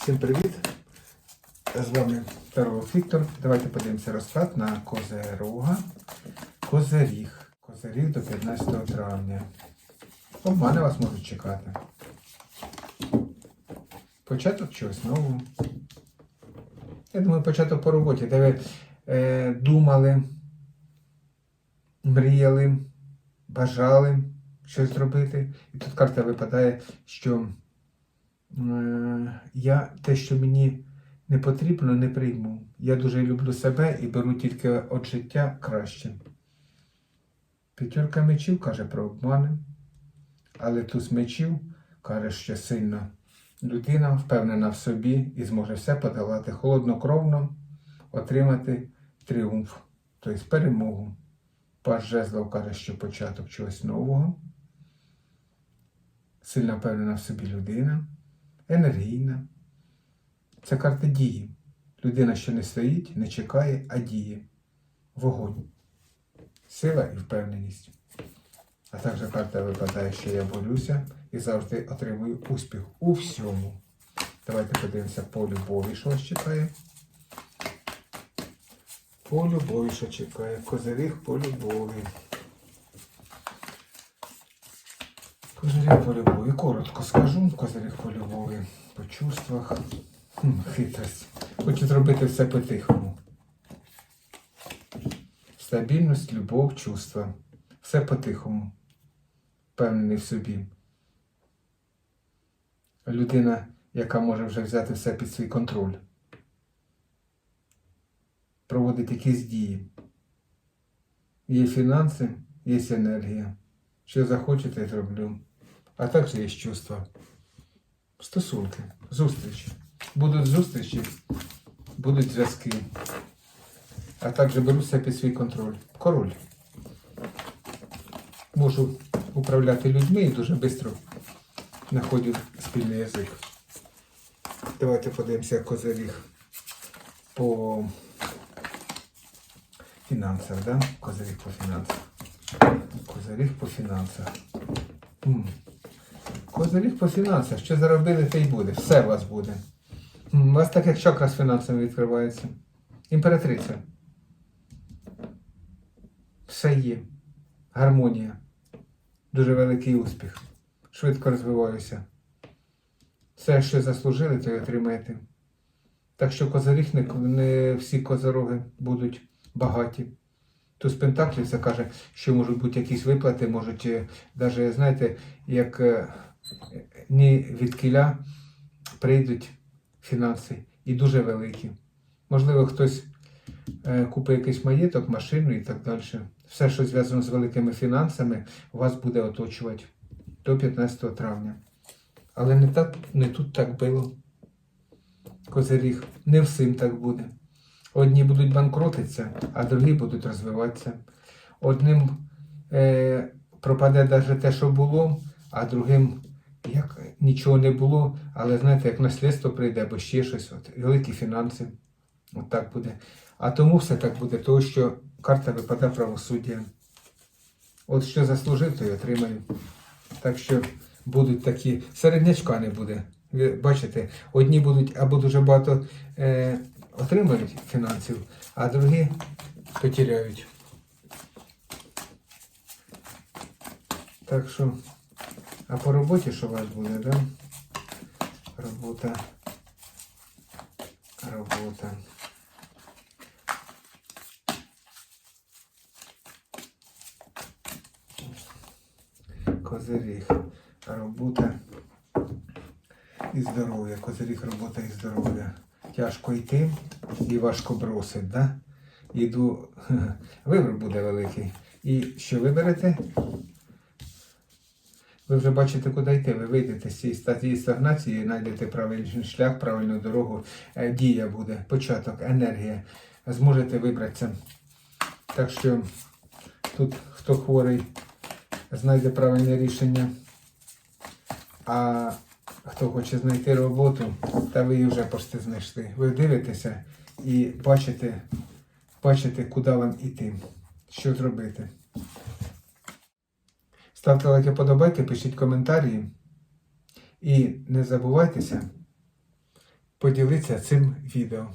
Всім привіт! З вами Таролог Віктор. Давайте подивимося розклад на Козерога. Козиріг. Козиріг до 15 травня. Обмани вас можуть чекати. Початок чогось нового. Я думаю, початок по роботі, де ви е, думали, мріяли, бажали щось зробити. І тут карта випадає, що я те, що мені не потрібно, не прийму. Я дуже люблю себе і беру тільки від життя краще. П'ятерка мечів каже про обмани, але туз мечів каже, що сильна людина впевнена в собі і зможе все подолати холоднокровно, отримати тріумф, тобто перемогу. Паш Жезлов каже, що початок чогось нового. Сильно впевнена в собі людина, енергійна. Це карта дії. Людина, що не стоїть, не чекає, а діє. Вогонь. Сила і впевненість. А також карта випадає, що я борюся і завжди отримую успіх у всьому. Давайте подивимося по любові, що вас чекає. По любові, що чекає. Козиріг по любові. Козиріг по любові. Коротко скажу. Козиріг по любові. По чувствах. Хм, хитрость. Хочу зробити все по-тихому. Стабільність, любов, чувства. Все по-тихому. Впевнений в собі. Людина, яка може вже взяти все під свій контроль. Проводить якісь дії. Є фінанси, є енергія. Що захочете, зроблю. А також є чувства. Стосунки, зустрічі. Будуть зустрічі, будуть зв'язки. А також беру все під свій контроль. Король. Можу управляти людьми і дуже швидко знаходжу спільний язик. Давайте подивимося козиріг по фінансах, да? Козиріг по фінансах. Козиріг по фінансах. Козиріг по фінансах. Що заробили, те й буде. Все у вас буде. У вас так як чакра з фінансами відкривається. Імператриця. Все є. Гармонія. Дуже великий успіх. Швидко розвиваюся. Все, що заслужили, то й отримаєте. Так що козиріг не, не всі козороги будуть багаті. Туз Пентаклів це каже, що можуть бути якісь виплати, можуть навіть, знаєте, як е, ні від прийдуть фінанси і дуже великі. Можливо, хтось е, купить якийсь маєток, машину і так далі. Все, що зв'язано з великими фінансами, вас буде оточувати до 15 травня. Але не, так, не тут так було. Козиріг. Не всім так буде. Одні будуть банкротитися, а другі будуть розвиватися. Одним е, пропаде навіть те, що було, а другим як нічого не було, але знаєте, як наслідство прийде або ще щось, от, великі фінанси. От так буде. А тому все так буде, тому що карта випадає правосуддя. От що заслужив, то й отримаю. Так що будуть такі. Середнячка не буде. Ви бачите, одні будуть або дуже багато е, отримають фінансів, а другі потеряють. Так що, а по роботі що у вас буде, да? Робота. Робота. Козиріг. Робота і здоров'я. Козиріг, робота і здоров'я. Тяжко йти і важко бросить, да? Іду, вибір буде великий. І що виберете? Ви вже бачите, куди йти. Ви вийдете з цієї стадії стагнації, знайдете правильний шлях, правильну дорогу. Е, Дія буде, початок, енергія. Зможете вибратися. Так що тут хто хворий, знайде правильне рішення. А хто хоче знайти роботу, та ви її вже почти знайшли. Ви дивитеся і бачите, бачите, куди вам іти, що зробити. Ставте лайки, подобайте, пишіть коментарі. І не забувайтеся поділитися цим відео.